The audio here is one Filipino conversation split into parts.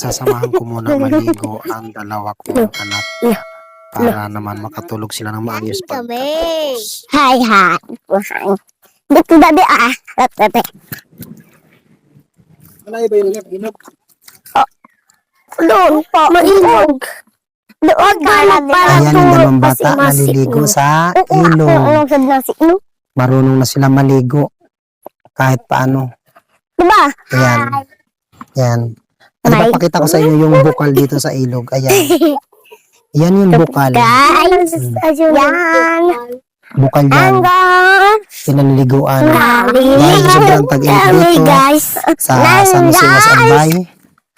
Sasamahan ko muna maligo ang dalawa kong anak para naman makatulog sila ng maayos pagkatapos. Hi, hi. Dito dati ah. Dati. Ano ba yung inog? Doon po. Mailog. Doon ka na para Ayan yung dalawang bata naliligo sa ilog. ilog. Marunong na sila maligo kahit paano. Diba? Ayan. Ayan. Ano ba pakita ko sa inyo yung bukal dito sa ilog? Ayan. Yan yung bukal. Guys. Hmm. Yan. Bukal yan. Pinaliliguan. Dali. Dahil sobrang tag-init dito, guys. Sa San Jose Mas Albay,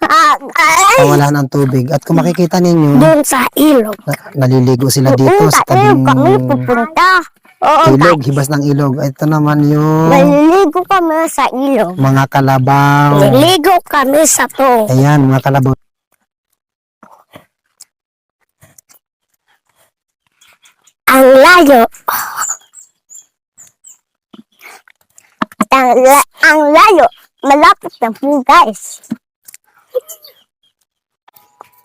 Ah, guys. kawalan ng tubig. At kung makikita ninyo, Doon sa ilog. na- naliligo sila dito sa tabing kami pupunta. Oo, ilog, hibas ng ilog. Ito naman yung Maliligo kami sa ilog. mga kalabaw. Maliligo kami sa to. Ayan, mga kalabaw. Ang layo. Ang, la- ang layo. Malapit na po, guys.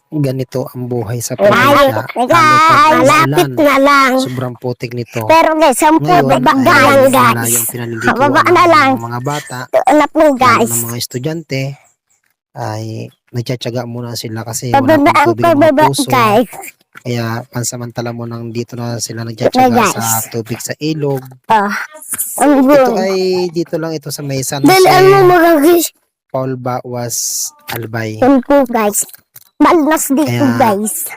Ganito ang buhay sa pag Malapit na lang. Sobrang putik nito. Pero guys, sampu baba na lang, guys. Baba na lang. ng mga bata. Po, lalo guys. ng mga estudyante ay nagtsatsaga muna sila kasi wala pang ang tubig pababa, puso. guys. Kaya pansamantala mo nang dito na sila nagtsatsaga sa tubig sa ilog. Ang Ito ay dito lang ito sa may San Jose, ano? Paul Bawas Albay. Yan po, guys. Balnas dito, Kaya, guys.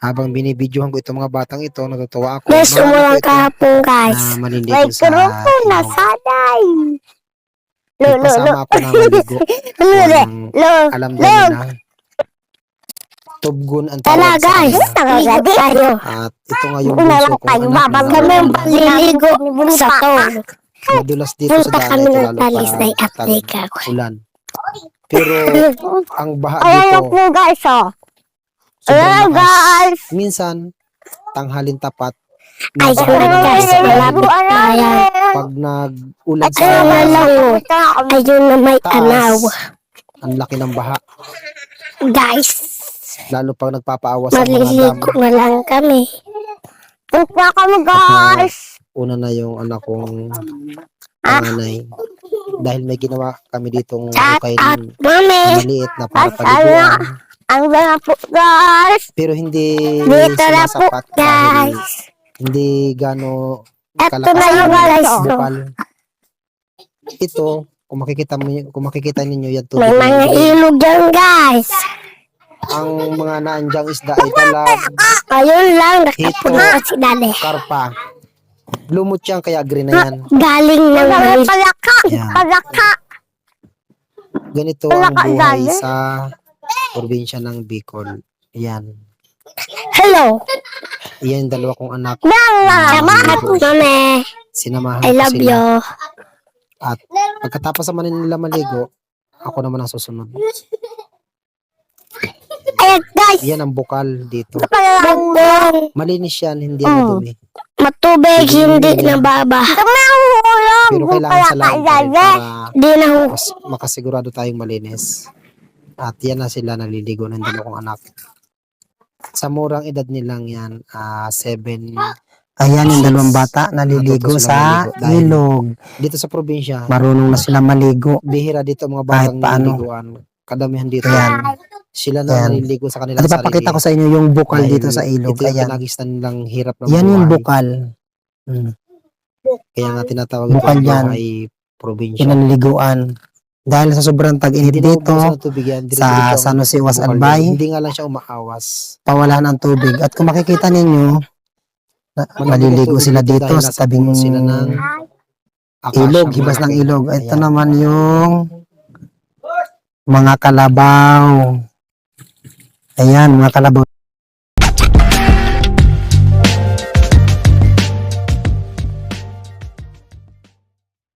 Habang binibidyohan ko itong mga batang ito, natutuwa ako. Guys, umulang kahapon, guys. na maliligo May sa kurupon na sanay. Lo, lo, lo. kasama ako na maligo. Walang Lo, alam lo. din na tubgun ang Tala, tawag sa guys. Talaga tayo. At ito nga yung bunso kong anak Babag na kami maliligo sa to. madulas dito sa Punta daan kami ito ng lalo talis na pa ulan. Pero ang baha Ayan dito, po, guys, oh. Ayan, guys. Minsan, tanghalin tapat. Ay, sorry, guys. Malabo. Ayan. Pag nag-ulan sa Ayun na lang, oh. Ayun na may anaw. ang laki ng baha. Guys, Lalo pag nagpapaawas sa mga dam. na lang kami. Punta kami, guys. Una na yung anak kong Ah. Dahil may ginawa kami ditong ukay mami. maliit na para paliguan. Ang ganda po, guys. Pero hindi Dito na po, guys. hindi gano Ito kalakas na yung guys. oh. Ito, kung makikita mo kung makikita ninyo yan tubig May mga yan, ilog dyan, guys. ang mga naandyang isda ay dalag, Ayun lang, Ito. nakapunta si Dali. karpa. Lumot yan kaya green na yan. Galing ng palaka. Yan. Palaka. Ganito ang ka buhay sa probinsya ng Bicol. Yan. Hello. Yan yung dalawa kong anak. Dala. Mami. Sinamahan I ko love sila. you. At pagkatapos naman nila maligo, ako naman ang susunod. Ayan, guys. Yan ang bukal dito. Malinis yan, hindi Mm. yan madumi. Matubig, hindi Hindi. nababa. Pero kailangan sa lahat para Di na mas makasigurado tayong malinis. At yan na sila naliligo ng dalawang anak. Sa murang edad nilang yan, ah, seven. Ayan yung dalawang bata naliligo Natuto sa sila maligo ilog. Dito sa probinsya, marunong na sila maligo. Bihira dito mga Kahit batang paano. naliliguan. Kadamihan dito. Ayan. Sila na Ayan. naliligo sa kanilang At sarili. ipapakita ko sa inyo yung bukal Dahil dito sa ilog. Ito yung Ayan. pinagistan nilang hirap ng Yan yung buhay. bukal. Mm. Kaya nga tinatawag Bukal ito yan. ay probinsya. Pinaliliguan. Dahil sa sobrang tag-init Hindi na dito, ng tubig yan. sa Dire-diretso ang San Jose Was bukal Albay, yan. Hindi nga lang siya umaawas. pawalan ng tubig. At kung makikita ninyo, na, maliligo ang sila dito sa tabing puno sila ng akasya ilog, hibas ng ilog. Ito Ayan. naman yung mga kalabaw. Ayan, mga kalabaw.